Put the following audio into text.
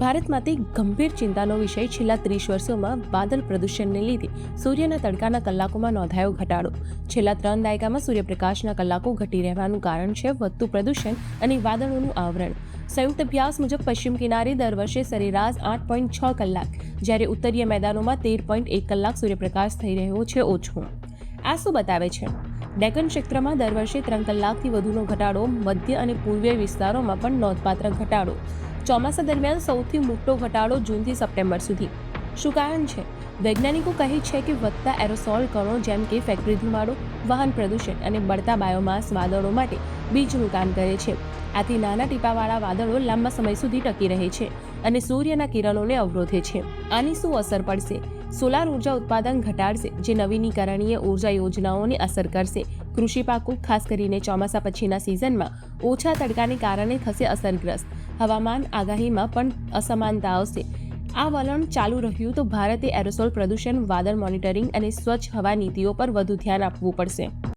ભારત માટે ગંભીર ચિંતાનો વિષય છેલ્લા ત્રીસ વર્ષોમાં બાદલ પ્રદૂષણને લીધે સૂર્યના તડકાના કલાકોમાં નોંધાયો ઘટાડો. છેલ્લા ત્રણ દાયકામાં સૂર્યપ્રકાશના કલાકો ઘટી રહેવાનું કારણ છે વધતું પ્રદૂષણ અને વાદળોનું આવરણ. સંયુક્ત અભ્યાસ મુજબ પશ્ચિમ કિનારે દર વર્ષે સરેરાશ આઠ પોઈન્ટ છ કલાક, જ્યારે ઉત્તરીય મેદાનોમાં તેર પોઈન્ટ એક કલાક સૂર્યપ્રકાશ થઈ રહ્યો છે ઓછો. આ શું બતાવે છે? ડેકન ક્ષેત્રમાં દર વર્ષે ત્રણ કલાકથી વધુનો ઘટાડો, મધ્ય અને પૂર્વીય વિસ્તારોમાં પણ નોંધપાત્ર ઘટાડો. ચોમાસા દરમિયાન સૌથી મોટો ઘટાડો જૂનથી સપ્ટેમ્બર સુધી. શું કારણ છે? વૈજ્ઞાનિકો કહે છે કે વધતા એરોસોલ કણો જેમ કે ફેક્ટરી ધુમાડો, વાહન પ્રદૂષણ અને બળતા બાયોમાસ વાદળો માટે બીજનું કામ કરે છે. આથી નાના ટીપાવાળા વાદળો લાંબા સમય સુધી ટકી રહે છે અને સૂર્યના કિરણોને અવરોધે છે. આની શું અસર પડશે? સોલાર ઊર્જા ઉત્પાદન ઘટાડશે, જે નવીનીકરણીય ઊર્જા યોજનાઓને અસર કરશે. કૃષિ પાકો, ખાસ કરીને ચોમાસા પછીના સિઝનમાં ઓછા તડકાને કારણે થશે અસરગ્રસ્ત. હવામાન આગાહીમાં પણ અસમાનતા આવશે આ વલણ ચાલુ રહ્યું તો ભારતે એરોસોલ પ્રદૂષણ, વાદળ મોનિટરિંગ અને સ્વચ્છ હવા નીતિઓ પર વધુ ધ્યાન આપવું પડશે.